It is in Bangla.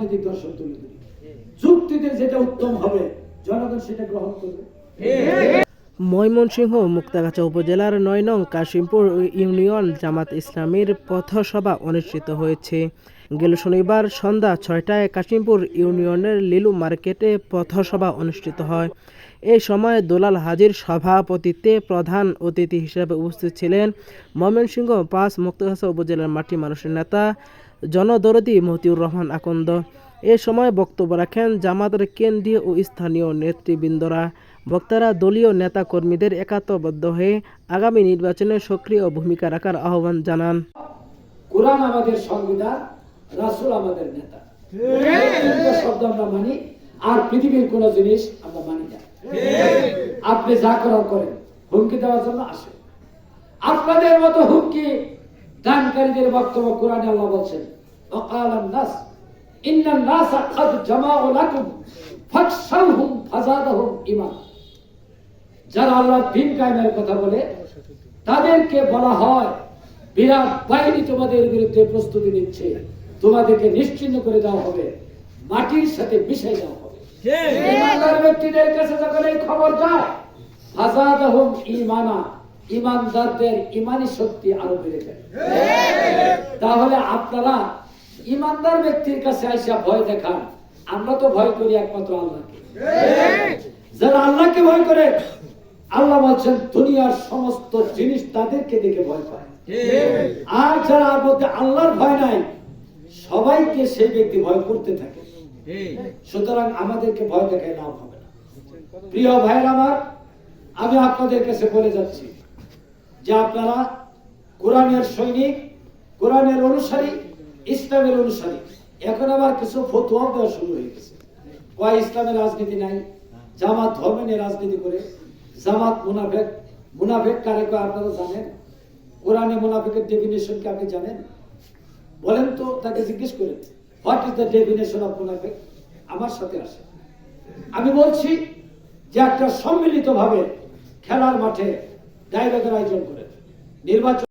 রাজনৈতিক দর্শন তুলে ধরি। যুক্তিতে যেটা উত্তম হবে জনগণ সেটা গ্রহণ করবে। ময়মনসিংহ, মুক্তাগাছা উপজেলার নয় নং কাশিমপুর ইউনিয়ন জামাত ইসলামীর পথসভা অনুষ্ঠিত হয়েছে। গেল শনিবার সন্ধ্যা ছয়টায় কাশিমপুর ইউনিয়নের লিলু মার্কেটে পথসভা অনুষ্ঠিত হয়। এই সময় দোলাল হাজির সভাপতিত্বে প্রধান অতিথি হিসেবে উপস্থিত ছিলেন ময়মনসিংহ পাঁচ মুক্তাগাছা উপজেলার মাটি মানুষের নেতা জনদরদি মতিউর রহমান আকন্দ। এ সময় বক্তব্য রাখেন জামাতের কেন্দ্রীয় ও স্থানীয় নেতৃবৃন্দরা। বক্তারা দলীয় নেতা কর্মীদের একাত্মবদ্ধ হয়ে আগামী নির্বাচনে সক্রিয় ভূমিকা রাখার আহ্বান জানান। কোরআন আমাদের সংবিধান, রাসুল আমাদের নেতা। শব্দ আমরা মানি, আর পৃথিবীর কোন জিনিস আমরা মানি না। আপনি যা করার করেন, হুমকি দেওয়ার জন্য আসে আপনাদের মতো হুমকি দানকারীদের বক্তব্য কোরআনে আল্লাহ বলছেন অকালান নাস, ইন্নান নাস আকাদ জামাউ লাকুম ফাকশাউহুম ফাজাদাহুম ইমান। যারা আল্লাহ দিন কায়েমের কথা বলে তাদেরকে বলা হয় বিরাট বাহিনী তোমাদের বিরুদ্ধে প্রস্তুতি নিচ্ছে। তোমাদেরকে নিশ্চিন্ন করে দেওয়া হবে মাটির সাথে মিশাই দেওয়া হবে। ব্যক্তিদের কাছে যখন এই খবর যায় ফাজাদাহুম ঈমানা ইমানদারদের ইমানি শক্তি আরও বেড়ে যায়। তাহলে আপনারা ইমানদার ব্যক্তির কাছে আইসা ভয় দেখান। আমরা তো ভয় করি একমাত্র আল্লাহকে। যারা আল্লাহকে ভয় করে আল্লাহ বলছেন, দুনিয়ার সমস্ত জিনিস তাদেরকে দেখে ভয় পায়। আর যারা মধ্যে আল্লাহর ভয় নাই, সবাইকে সেই ব্যক্তি ভয় করতে থাকে। সুতরাং আমাদেরকে ভয় দেখায় লাভ হবে না। প্রিয় ভাইয়ের আমার, আমি আপনাদের কাছে বলে যাচ্ছি যে আপনারা কোরআনের সৈনিক, কোরআনের অনুসারী, ইসলামের অনুসারী। এখন আবার কিছু ফতুয়া দেওয়া শুরু হয়ে গেছে। কয় ইসলামের রাজনীতি নাই? জামাত ধর্ম নিয়ে রাজনীতি করে। জামাত মুনাফেক মুনাফেক কারে কয় আপনারা জানেন? কোরআনে মুনাফেকের ডেফিনেশন কি আপনি জানেন? বলেন তো, তাকে জিজ্ঞেস করে what is the definition of মুনাফেক? আমার সাথে আসে আমি বলছি যে একটা সম্মিলিতভাবে খেলার মাঠে ডায়লগের আয়োজন করে নির্বাচন